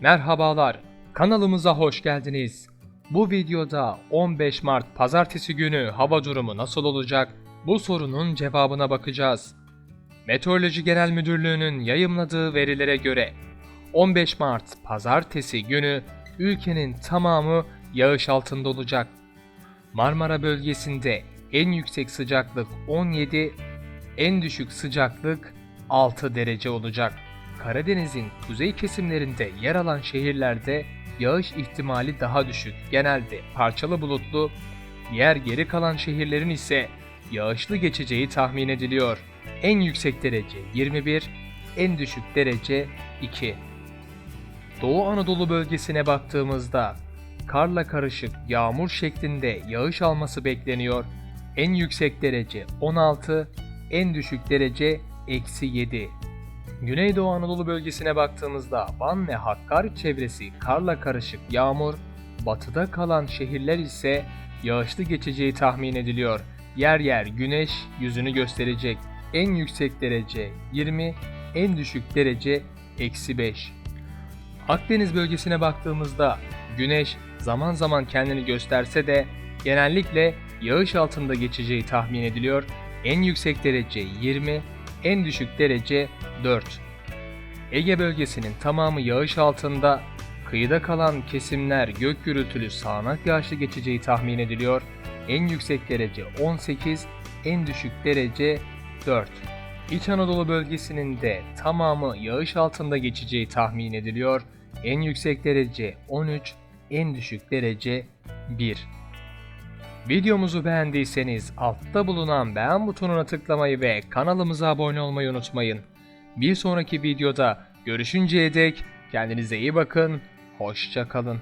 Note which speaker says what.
Speaker 1: Merhabalar, kanalımıza hoş geldiniz. Bu videoda 15 Mart pazartesi günü hava durumu nasıl olacak? Bu sorunun cevabına bakacağız. Meteoroloji Genel Müdürlüğü'nün yayımladığı verilere göre 15 Mart pazartesi günü ülkenin tamamı yağış altında olacak. Marmara bölgesinde en yüksek sıcaklık 17, en düşük sıcaklık 6 derece olacak. Karadeniz'in kuzey kesimlerinde yer alan şehirlerde yağış ihtimali daha düşük. Genelde parçalı bulutlu, diğer geri kalan şehirlerin ise yağışlı geçeceği tahmin ediliyor. En yüksek derece 21, en düşük derece 2. Doğu Anadolu bölgesine baktığımızda karla karışık yağmur şeklinde yağış alması bekleniyor. En yüksek derece 16, en düşük derece eksi 7. Güneydoğu Anadolu bölgesine baktığımızda Van ve Hakkari çevresi karla karışık yağmur, batıda kalan şehirler ise yağışlı geçeceği tahmin ediliyor. Yer yer güneş yüzünü gösterecek. En yüksek derece 20, en düşük derece eksi 5. Akdeniz bölgesine baktığımızda güneş zaman zaman kendini gösterse de genellikle yağış altında geçeceği tahmin ediliyor. En yüksek derece 20, en düşük derece 4. Ege bölgesinin tamamı yağış altında, kıyıda kalan kesimler gök gürültülü sağanak yağışlı geçeceği tahmin ediliyor. En yüksek derece 18, en düşük derece 4. İç Anadolu bölgesinin de tamamı yağış altında geçeceği tahmin ediliyor. En yüksek derece 13, en düşük derece 1. Videomuzu beğendiyseniz altta bulunan beğen butonuna tıklamayı ve kanalımıza abone olmayı unutmayın. Bir sonraki videoda görüşünceye dek kendinize iyi bakın, hoşça kalın.